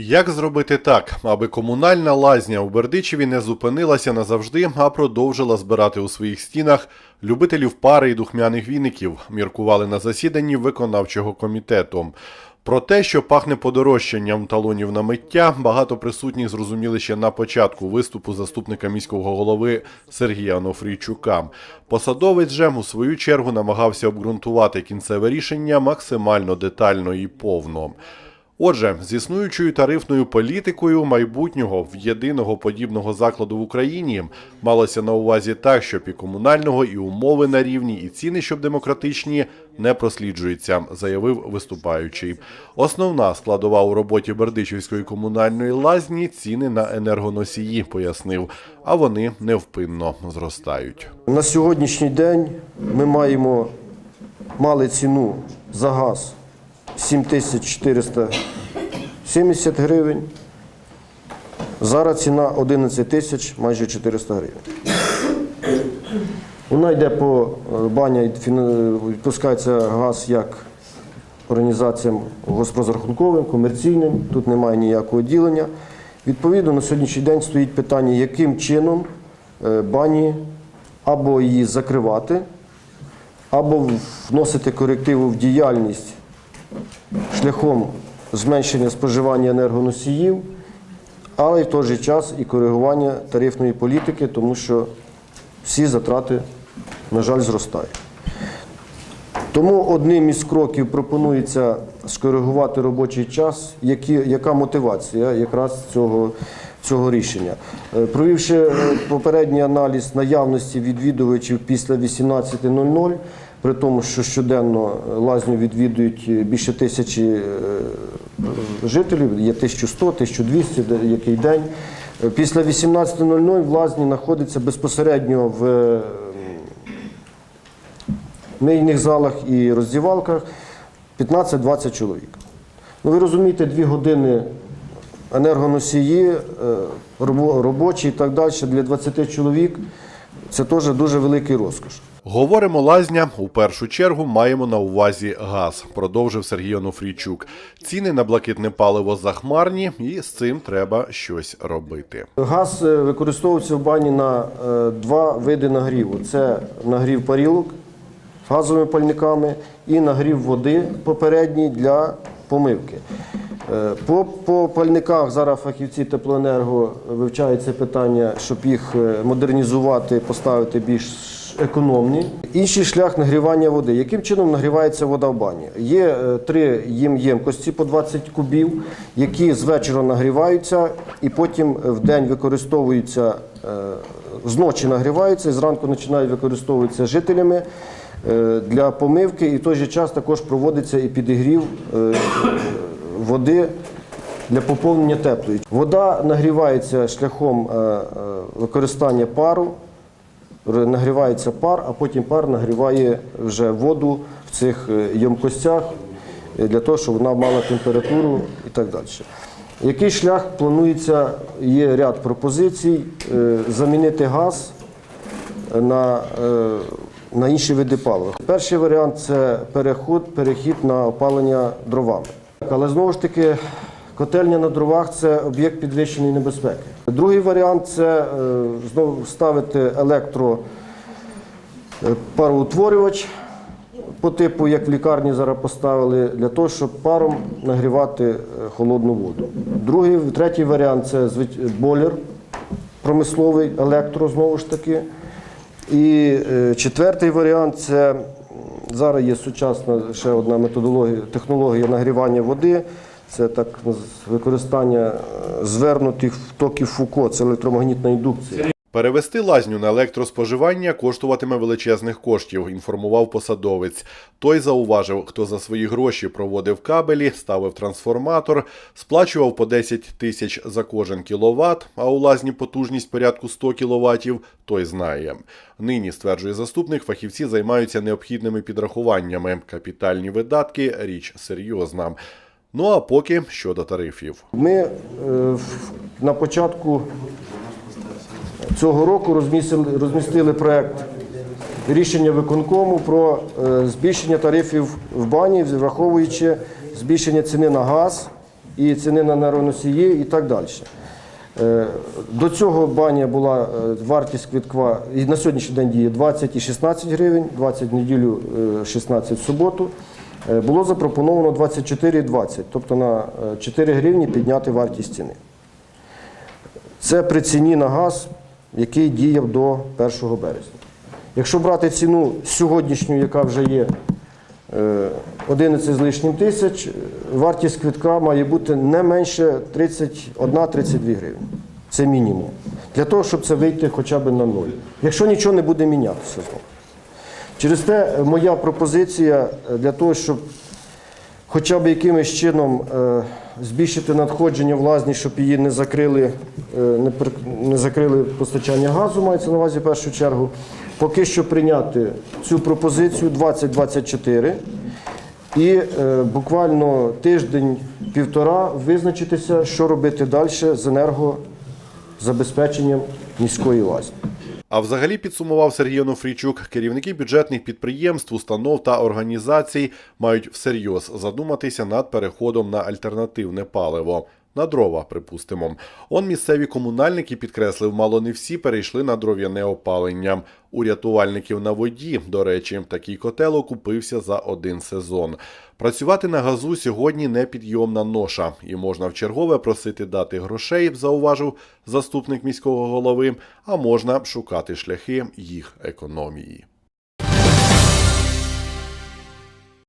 Як зробити так, аби комунальна лазня у Бердичеві не зупинилася назавжди, а продовжила збирати у своїх стінах любителів пари і духмяних віників, міркували на засіданні виконавчого комітету. Про те, що пахне подорожчанням талонів на миття, багато присутніх зрозуміли ще на початку виступу заступника міського голови Сергія Онофрійчука. Посадовець же у свою чергу намагався обґрунтувати кінцеве рішення максимально детально і повно. Отже, з існуючою тарифною політикою майбутнього в єдиного подібного закладу в Україні малося на увазі так, щоб і комунального, і умови на рівні, і ціни, щоб демократичні, не просліджуються, заявив виступаючий. Основна складова у роботі Бердичівської комунальної лазні ціни на енергоносії, пояснив, а вони невпинно зростають. На сьогоднішній день ми маємо мали ціну за газ 7470 гривень. Зараз ціна 11 тисяч майже 400 гривень. Вона йде по е, баня, відпускається газ як організаціям госпрозрахунковим, комерційним, тут немає ніякого ділення. Відповідно, на сьогоднішній день стоїть питання, яким чином е, бані або її закривати, або вносити корективу в діяльність шляхом зменшення споживання енергоносіїв, але й в той же час і коригування тарифної політики, тому що всі затрати, на жаль, зростають. Тому одним із кроків пропонується скоригувати робочий час. Які, яка мотивація якраз цього, цього рішення? Е, Провівши е, попередній аналіз наявності відвідувачів після 18.00, при тому, що щоденно е, лазню відвідують більше тисячі жителів, є 1100, 1200, де- який день. Після 18.00 в лазні знаходиться безпосередньо в мийних залах і роздівалках 15-20 чоловік. Ну, ви розумієте, дві години енергоносії, е, робочі і так далі для 20 чоловік це теж дуже великий розкош. Говоримо лазня. У першу чергу маємо на увазі газ, продовжив Сергій Онуфрійчук. Ціни на блакитне паливо захмарні, і з цим треба щось робити. Газ е, використовується в бані на е, два види нагріву: це нагрів парілок газовими пальниками і нагрів води попередній для помивки. Е, По, по пальниках зараз фахівці теплоенерго вивчають це питання, щоб їх е, модернізувати, поставити більш економні. Інший шлях нагрівання води. Яким чином нагрівається вода в бані? Є е, три їм ємкості по 20 кубів, які з вечора нагріваються і потім в день використовуються, зночі нагріваються і зранку починають використовуватися жителями для помивки. І в той же час також проводиться і підігрів води для поповнення теплої. Вода нагрівається шляхом е, е, використання пару, нагрівається пар, а потім пар нагріває вже воду в цих е, ємкостях для того, щоб вона мала температуру і так далі. Який шлях планується? Є ряд пропозицій замінити газ на, на інші види палива. Перший варіант це переход, перехід на опалення дровами. Але знову ж таки, котельня на дровах це об'єкт підвищеної небезпеки. Другий варіант це е, знову ставити електро е, по типу, як в лікарні зараз поставили, для того, щоб паром нагрівати е, холодну воду. Другий, третій варіант це бойлер промисловий, електро знову ж таки. І четвертий варіант це зараз є сучасна ще одна методологія, технологія нагрівання води. Це так використання е, звернутих токів Фуко, це електромагнітна індукція. Перевести лазню на електроспоживання коштуватиме величезних коштів, інформував посадовець. Той зауважив, хто за свої гроші проводив кабелі, ставив трансформатор, сплачував по 10 тисяч за кожен кіловат, а у лазні потужність порядку 100 кіловатів, той знає. Нині, стверджує заступник, фахівці займаються необхідними підрахуваннями. Капітальні видатки річ серйозна. Ну а поки щодо тарифів. Ми е, на початку цього року розмістили, проект рішення виконкому про е, збільшення тарифів в бані, враховуючи збільшення ціни на газ і ціни на енергоносії і так далі. Е, До цього баня була е, вартість квитка і на сьогоднішній день діє 20 і 16 гривень, 20 в неділю, е, 16 в суботу. Було запропоновано 24,20, тобто на е, 4 гривні підняти вартість ціни. Це при ціні на газ, який діяв до 1 березня. Якщо брати ціну сьогоднішню, яка вже є е, 11 з лишнім тисяч, е, вартість квитка має бути не менше 31-32 гривень. Це мінімум. Для того, щоб це вийти хоча б на ноль. Якщо нічого не буде мінятися. Через те е, моя пропозиція е, для того, щоб хоча б якимось чином е, збільшити надходження в лазні, щоб її не закрили, е, не, закрили постачання газу, мається на увазі в першу чергу. Поки що прийняти цю пропозицію 2024 і е, буквально тиждень-півтора визначитися, що робити далі з енергозабезпеченням міської лазні. А взагалі підсумував Сергій Онуфрійчук, керівники бюджетних підприємств, установ та організацій мають всерйоз задуматися над переходом на альтернативне паливо. На дрова, припустимо. Он місцеві комунальники підкреслив, мало не всі перейшли на дров'яне опалення. У рятувальників на воді, до речі, такий котел окупився за один сезон. Працювати на газу сьогодні непідйомна ноша, і можна вчергове просити дати грошей, зауважив заступник міського голови, а можна шукати шляхи їх економії.